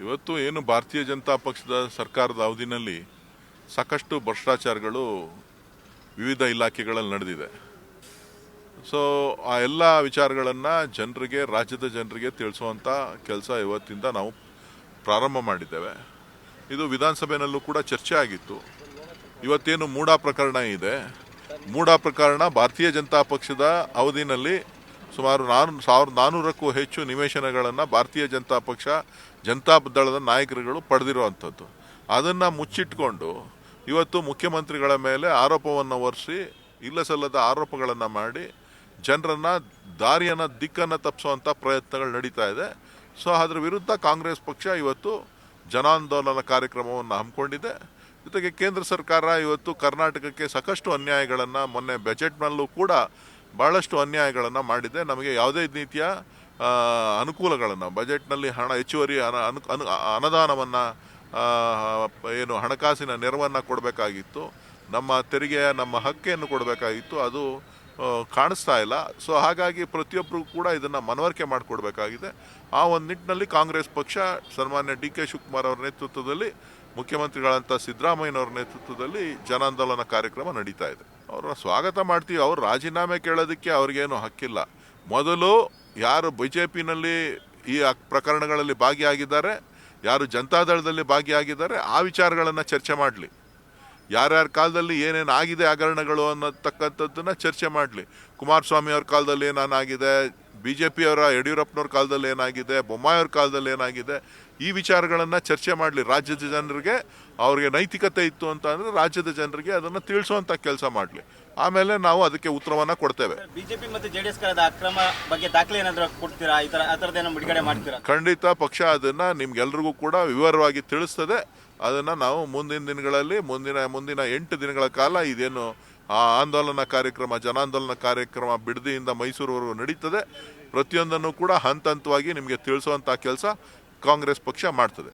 ಇವತ್ತು ಏನು ಭಾರತೀಯ ಜನತಾ ಪಕ್ಷದ ಸರ್ಕಾರದ ಅವಧಿನಲ್ಲಿ ಸಾಕಷ್ಟು ಭ್ರಷ್ಟಾಚಾರಗಳು ವಿವಿಧ ಇಲಾಖೆಗಳಲ್ಲಿ ನಡೆದಿದೆ. ಸೊ ಆ ಎಲ್ಲ ವಿಚಾರಗಳನ್ನು ಜನರಿಗೆ, ರಾಜ್ಯದ ಜನರಿಗೆ ತಿಳಿಸುವಂಥ ಕೆಲಸ ಇವತ್ತಿಂದ ನಾವು ಪ್ರಾರಂಭ ಮಾಡಿದ್ದೇವೆ. ಇದು ವಿಧಾನಸಭೆಯಲ್ಲೂ ಕೂಡ ಚರ್ಚೆ ಆಗಿತ್ತು. ಇವತ್ತೇನು ಮೂಡಾ ಪ್ರಕರಣ ಇದೆ. ಮೂಡಾ ಪ್ರಕರಣ ಭಾರತೀಯ ಜನತಾ ಪಕ್ಷದ ಅವಧಿನಲ್ಲಿ ಸುಮಾರು ನಾನು ಸಾವಿರದ ನಾನ್ನೂರಕ್ಕೂ ಹೆಚ್ಚು ನಿವೇಶನಗಳನ್ನು ಭಾರತೀಯ ಜನತಾ ಪಕ್ಷ, ಜನತಾ ದಳದ ನಾಯಕರುಗಳು ಪಡೆದಿರುವಂಥದ್ದು. ಅದನ್ನು ಮುಚ್ಚಿಟ್ಕೊಂಡು ಇವತ್ತು ಮುಖ್ಯಮಂತ್ರಿಗಳ ಮೇಲೆ ಆರೋಪವನ್ನು ಹೊರಿಸಿ ಇಲ್ಲ ಸಲ್ಲದ ಆರೋಪಗಳನ್ನು ಮಾಡಿ ಜನರನ್ನ ದಾರಿಯನ್ನು, ದಿಕ್ಕನ್ನು ತಪ್ಪಿಸುವಂಥ ಪ್ರಯತ್ನಗಳು ನಡೀತಾ ಇದೆ. ಸೊ ಅದರ ವಿರುದ್ಧ ಕಾಂಗ್ರೆಸ್ ಪಕ್ಷ ಇವತ್ತು ಜನಾಂದೋಲನ ಕಾರ್ಯಕ್ರಮವನ್ನು ಹಮ್ಮಿಕೊಂಡಿದೆ. ಜೊತೆಗೆ ಕೇಂದ್ರ ಸರ್ಕಾರ ಇವತ್ತು ಕರ್ನಾಟಕಕ್ಕೆ ಸಾಕಷ್ಟು ಅನ್ಯಾಯಗಳನ್ನು ಮೊನ್ನೆ ಬಜೆಟ್ನಲ್ಲೂ ಕೂಡ ಬಹಳಷ್ಟು ಅನ್ಯಾಯಗಳನ್ನು ಮಾಡಿದೆ ನಮಗೆ ಯಾವುದೇ ರೀತಿಯ ಅನುಕೂಲಗಳನ್ನು, ಬಜೆಟ್ನಲ್ಲಿ ಹಣ, ಹೆಚ್ಚುವರಿ ಅನ, ಅನು ಅನು, ಅನುದಾನವನ್ನು ಏನು ಹಣಕಾಸಿನ ನೆರವನ್ನು ಕೊಡಬೇಕಾಗಿತ್ತು. ನಮ್ಮ ತೆರಿಗೆಯ, ನಮ್ಮ ಹಕ್ಕೆಯನ್ನು ಕೊಡಬೇಕಾಗಿತ್ತು. ಅದು ಕಾಣಿಸ್ತಾ ಇಲ್ಲ. ಸೊ, ಹಾಗಾಗಿ ಪ್ರತಿಯೊಬ್ಬರು ಕೂಡ ಇದನ್ನು ಮನವರಿಕೆ ಮಾಡಿಕೊಡ್ಬೇಕಾಗಿದೆ. ಆ ಒಂದು ನಿಟ್ಟಿನಲ್ಲಿ ಕಾಂಗ್ರೆಸ್ ಪಕ್ಷ, ಸನ್ಮಾನ್ಯ ಡಿ ಕೆ ಶಿವಕುಮಾರ್ ಅವರ ನೇತೃತ್ವದಲ್ಲಿ, ಮುಖ್ಯಮಂತ್ರಿಗಳಂತ ಸಿದ್ದರಾಮಯ್ಯನವರ ನೇತೃತ್ವದಲ್ಲಿ ಜನಾಂದೋಲನ ಕಾರ್ಯಕ್ರಮ ನಡೀತಾ ಇದೆ. ಅವ್ರನ್ನ ಸ್ವಾಗತ ಮಾಡ್ತೀವಿ, ಅವ್ರು ರಾಜೀನಾಮೆ ಕೇಳೋದಕ್ಕೆ ಅವ್ರಿಗೇನು ಹಕ್ಕಿಲ್ಲ. ಮೊದಲು ಯಾರು ಬಿ ಜೆ ಪಿನಲ್ಲಿ ಈ ಪ್ರಕರಣಗಳಲ್ಲಿ ಭಾಗಿಯಾಗಿದ್ದಾರೆ, ಯಾರು ಜನತಾದಳದಲ್ಲಿ ಭಾಗಿಯಾಗಿದ್ದಾರೆ, ಆ ವಿಚಾರಗಳನ್ನು ಚರ್ಚೆ ಮಾಡಲಿ. ಯಾರ್ಯಾರ ಕಾಲದಲ್ಲಿ ಏನೇನು ಆಗಿದೆ ಹಗರಣಗಳು ಅನ್ನತಕ್ಕಂಥದ್ದನ್ನು ಚರ್ಚೆ ಮಾಡಲಿ. ಕುಮಾರಸ್ವಾಮಿ ಅವ್ರ ಕಾಲದಲ್ಲಿ ಏನಾಗಿದೆ ಬಿ ಜೆ ಪಿಯವರ ಯಡಿಯೂರಪ್ಪನವ್ರ ಕಾಲದಲ್ಲಿ ಏನಾಗಿದೆ ಬೊಮ್ಮಾಯಿಯವ್ರ ಕಾಲದಲ್ಲಿ ಏನಾಗಿದೆ ಈ ವಿಚಾರಗಳನ್ನು ಚರ್ಚೆ ಮಾಡಲಿ. ರಾಜ್ಯದ ಜನರಿಗೆ ಅವ್ರಿಗೆ ನೈತಿಕತೆ ಇತ್ತು ಅಂತ ಅಂದರೆ ರಾಜ್ಯದ ಜನರಿಗೆ ಅದನ್ನು ತಿಳಿಸುವಂಥ ಕೆಲಸ ಮಾಡಲಿ. ಆಮೇಲೆ ನಾವು ಅದಕ್ಕೆ ಉತ್ತರವನ್ನು ಕೊಡ್ತೇವೆ. ಬಿಜೆಪಿ ಮತ್ತು ಜೆಡಿಎಸ್ ಅಕ್ರಮ ಬಗ್ಗೆ ದಾಖಲೆ ಏನಾದರೂ ಕೊಡ್ತೀರಾ? ಈ ಥರ ಆ ಥರದ್ದೇನೋ ಬಿಡುಗಡೆ ಮಾಡ್ತೀರಾ? ಖಂಡಿತ ಪಕ್ಷ ಅದನ್ನು ನಿಮ್ಗೆಲ್ರಿಗೂ ಕೂಡ ವಿವರವಾಗಿ ತಿಳಿಸ್ತದೆ. ಅದನ್ನು ನಾವು ಮುಂದಿನ ದಿನಗಳಲ್ಲಿ ಮುಂದಿನ ಮುಂದಿನ ಎಂಟು ದಿನಗಳ ಕಾಲ ಇದೇನು ಆ ಆಂದೋಲನ ಕಾರ್ಯಕ್ರಮ, ಜನಾಂದೋಲನ ಕಾರ್ಯಕ್ರಮ ಬಿಡದಿಯಿಂದ ಮೈಸೂರುವರೆಗೂ ನಡೀತದೆ. ಪ್ರತಿಯೊಂದನ್ನು ಕೂಡ ಹಂತ ಹಂತವಾಗಿ ನಿಮಗೆ ತಿಳಿಸುವಂಥ ಕೆಲಸ ಕಾಂಗ್ರೆಸ್ ಪಕ್ಷ ಮಾಡ್ತದೆ.